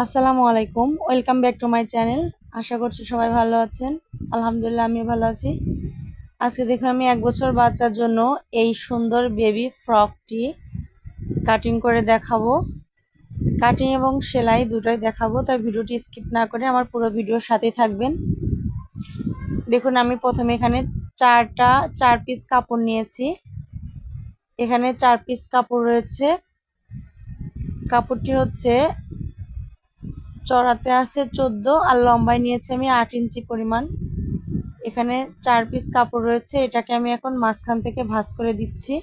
আসসালামু আলাইকুম। Welcome back to my channel আশা করছি সবাই ভালো আছেন। আলহামদুলিল্লাহ আমি ভালো আছি। আজকে দেখুন, আমি এক বছর বাচ্চার জন্য এই সুন্দর বেবি ফ্রকটি কাটিং করে দেখাবো। কাটিং এবং সেলাই দুটোই দেখাবো, তাই ভিডিওটি স্কিপ না করে আমার পুরো ভিডিওর সাথে থাকবেন। দেখুন, আমি প্রথমে এখানে চারটা, চার পিস কাপড় নিয়েছি। এখানে চার পিস কাপড় রয়েছে। কাপড়টি হচ্ছে চড়াতে আছে চোদ্দ, আর লম্বায় নিয়েছি আমি আট ইঞ্চি পরিমাণ। এখানে চার পিস কাপড় রয়েছে, এটাকে আমি এখন মাঝখান থেকে ভাঁজ করে দিচ্ছি।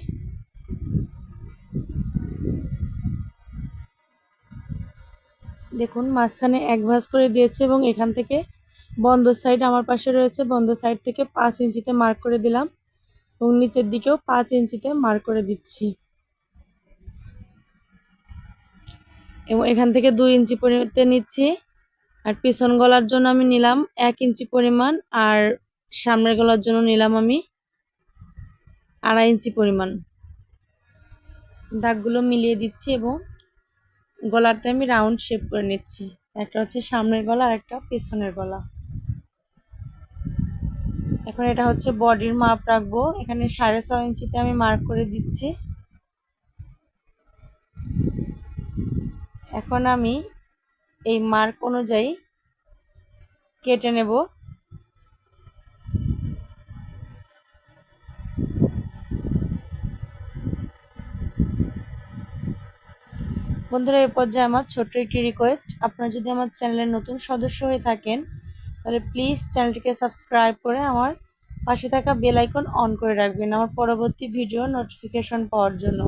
দেখুন, মাঝখানে এক ভাঁজ করে দিয়েছে এবং এখান থেকে বন্ধ সাইড আমার পাশে রয়েছে, বন্ধ সাইড থেকে পাঁচ ইঞ্চিতে মার্ক করে দিলাম এবং নিচের দিকেও পাঁচ ইঞ্চিতে মার্ক করে দিচ্ছি। এবং এখান থেকে দুই ইঞ্চি পরিমাণতে নিচ্ছি। আর পিছন গলার জন্য আমি নিলাম এক ইঞ্চি পরিমাণ আর সামনের গলার জন্য নিলাম আমি আড়াই ইঞ্চি পরিমাণ। দাগগুলো মিলিয়ে দিচ্ছি এবং গলাতে আমি রাউন্ড শেপ করে নিচ্ছি। একটা হচ্ছে সামনের গলা, আর একটা পিছনের গলা। এখন এটা হচ্ছে বডির মাপ রাখব। এখানে সাড়ে ছয় ইঞ্চিতে আমি মার্ক করে দিচ্ছি। এখন আমি এই মার্ক অনুযায়ী কেটে নেব। বন্ধুরা, এ পর্যায়ে আমার ছোট্ট একটি রিকোয়েস্ট আপনারা যদি আমার চ্যানেলের নতুন সদস্য হয়ে থাকেন, তাহলে প্লিজ চ্যানেলটিকে সাবস্ক্রাইব করে আমার পাশে থাকা বেল আইকন অন করে রাখবেন আমার পরবর্তী ভিডিও নোটিফিকেশন পাওয়ার জন্য।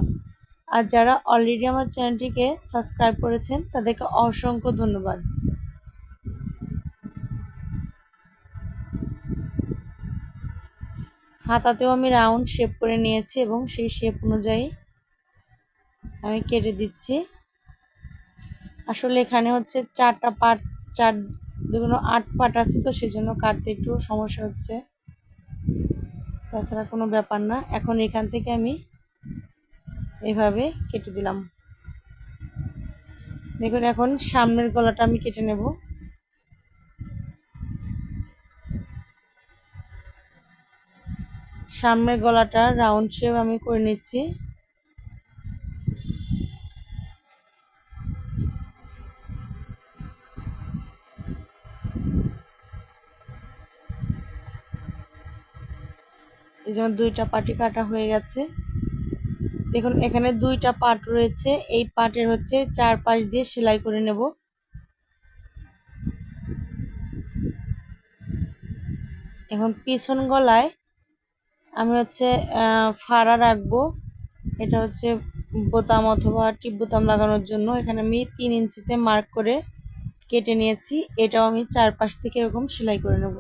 আর যারা অলরেডি আমার চ্যানেলটিকে সাবস্ক্রাইব করেছেন, তাদেরকে অসংখ্য ধন্যবাদ। হাতাতেও আমি রাউন্ড শেপ করে নিয়েছি এবং সেই শেপ অনুযায়ী আমি কেটে দিচ্ছি। আসলে এখানে হচ্ছে চারটা পাট চার দুগুলো আট পাট আছে তো, সেজন্য কাটতে একটু সমস্যা হচ্ছে। তাছাড়া কোনো ব্যাপার না। এখন এখান থেকে আমি এভাবে কেটে দিলাম। দেখুন, এখন সামনের গলাটা আমি কেটে নেব। সামনের গলাটা রাউন্ড শেপ আমি করে নিচ্ছি। এই যেমন দুইটা পাটি কাটা হয়ে গেছে। দেখুন, এখানে দুইটা পাট রয়েছে। এই পাটের হচ্ছে চার পাশ দিয়ে সেলাই করে নেব। এখন পিছন গলায় আমি হচ্ছে ফাড়া রাখব। এটা হচ্ছে বোতাম অথবা টিপ বোতাম লাগানোর জন্য। এখানে আমি তিন ইঞ্চিতে মার্ক করে কেটে নিয়েছি। এটাও আমি চারপাশ থেকে এরকম সেলাই করে নেব।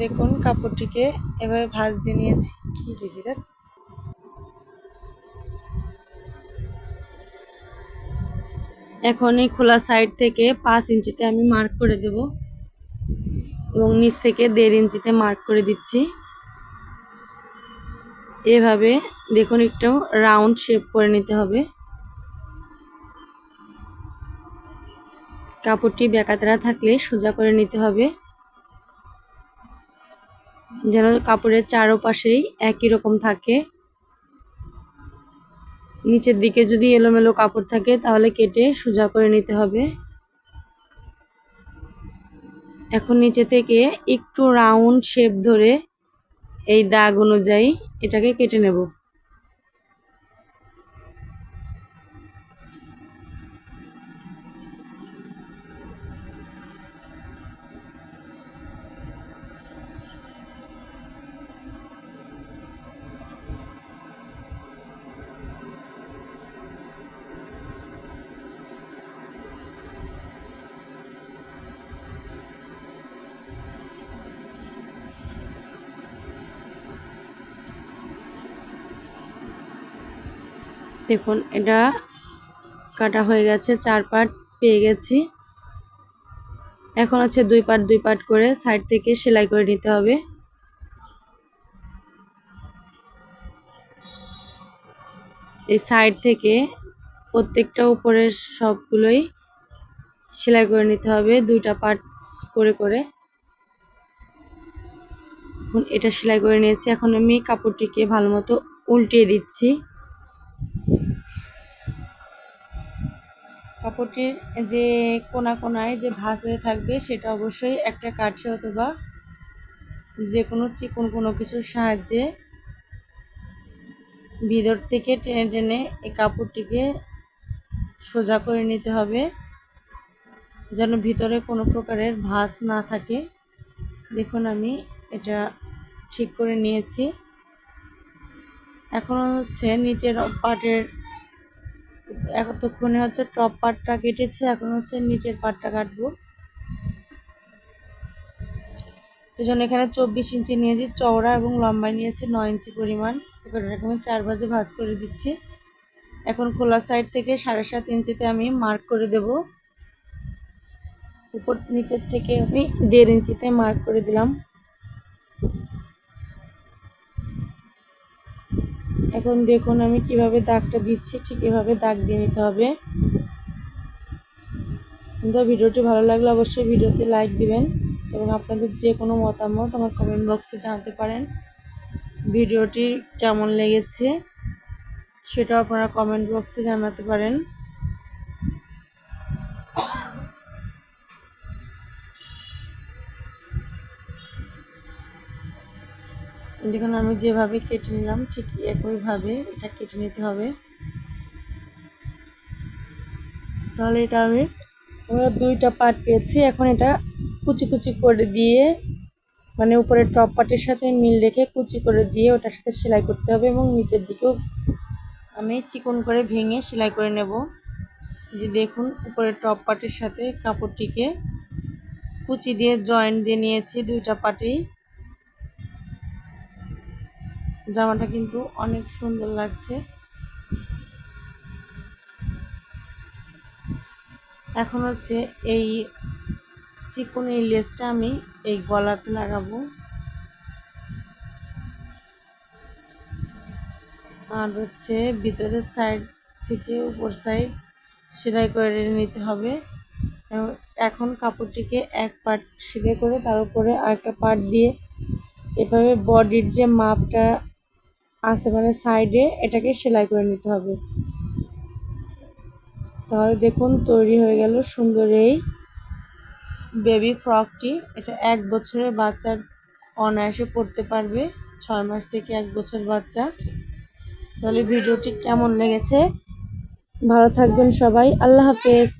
দেখুন কাপড়টিকে এভাবে ভাঁজ দিয়ে নিয়েছি। কি দেখি দেখ। এখন এই খোলা সাইড থেকে পাঁচ ইঞ্চিতে আমি মার্ক করে দেব এবং নিচ থেকে দেড় ইঞ্চিতে মার্ক করে দিচ্ছি। এভাবে দেখুন একটু রাউন্ড শেপ করে নিতে হবে। কাপড়টি বেকাতেরা থাকলে সোজা করে নিতে হবে। যেন কাপড়ের চারোপাশেই একই রকম থাকে। নিচের দিকে যদি এলোমেলো কাপড় থাকে, তাহলে কেটে সোজা করে নিতে হবে। এখন নিচে থেকে একটু রাউন্ড শেপ ধরে এই দাগ অনুযায়ী এটাকে কেটে নেব। দেখুন, এটা কাটা হয়ে গেছে, চার পাট পেয়ে গেছি। এখন হচ্ছে দুই পাট দুই পাট করে সাইড থেকে সেলাই করে নিতে হবে। এই সাইড থেকে প্রত্যেকটা উপরের সবগুলোই সেলাই করে নিতে হবে, দুইটা পার্ট করে করে। এটা সেলাই করে নিয়েছি। এখন আমি কাপড়টিকে ভালো মতো উল্টিয়ে দিচ্ছি। কাপড়টির যে কোনা কোনায় যে ভাঁজ হয়ে থাকবে, সেটা অবশ্যই একটা কাঠে অথবা যে কোনো চিকন কোনো কিছুর সাহায্যে ভিতর থেকে টেনে টেনে এই কাপড়টিকে সোজা করে নিতে হবে, যেন ভিতরে কোনো প্রকারের ভাঁজ না থাকে। দেখুন আমি এটা ঠিক করে নিয়েছি। এখন হচ্ছে নিচের পাটের এতক্ষণে হচ্ছে টপ পার্টটা কেটেছে, এখন হচ্ছে নিচের পার্টটা কাটবো। এই জন্য এখানে চব্বিশ ইঞ্চি নিয়েছি, চওড়া এবং লম্বা নিয়েছি, নয় ইঞ্চি পরিমাণ। এরকম চার বাজে ভাজ করে দিচ্ছি। এখন খোলা সাইড থেকে সাড়ে সাত ইঞ্চিতে আমি মার্ক করে দেব। উপর নিচের থেকে আমি দেড় ইঞ্চিতে মার্ক করে দিলাম। এখন দেখুন আমি কীভাবে দাগটা দিচ্ছি, ঠিক এভাবে দাগ দিয়ে নিতে হবে। তো ভিডিওটি ভালো লাগলে অবশ্যই ভিডিওতে লাইক দিবেন এবং আপনাদের যে কোনো মতামত আমার কমেন্ট বক্সে জানাতে পারেন। ভিডিওটি কেমন লেগেছে সেটাও আপনারা কমেন্ট বক্সে জানাতে পারেন। দেখুন, আমি যেভাবে কেটে নিলাম, ঠিক একইভাবে এটা কেটে নিতে হবে। তাহলে এটা আমি আমরা দুইটা পার্ট পেয়েছি। এখন এটা কুচি কুচি করে দিয়ে মানে উপরের টপ পার্টের সাথে মিল রেখে কুচি করে দিয়ে ওটার সাথে সেলাই করতে হবে এবং নিচের দিকেও আমি চিকন করে ভেঙে সেলাই করে নেব। যে দেখুন, উপরের টপ পার্টের সাথে কাপড়টিকে কুচি দিয়ে জয়েন্ট দিয়ে নিয়েছি দুইটা পার্টেই। জামাটা কিন্তু অনেক সুন্দর লাগছে। এখন হচ্ছে এই চিকন এই লেসটা আমি এই গলাতে লাগাবো। আর হচ্ছে ভিতরের সাইড থেকে উপর সাইড সেলাই করে নিতে হবে। এখন কাপড়টিকে এক পার্ট সেলাই করে তার উপরে আরেকটা পার্ট দিয়ে এভাবে বডির যে মাপটা আছে মানে সাইডে এটাকে সেলাই করে নিতে হবে। তাহলে দেখুন তৈরি হয়ে গেল সুন্দর এই বেবি ফ্রকটি এটা এক বছরের বাচ্চার অনায়াসে পড়তে পারবে, ছয় মাস থেকে এক বছর বাচ্চা। তাহলে ভিডিওটি কেমন লেগেছে? ভালো থাকবেন সবাই, আল্লাহ হাফেজ।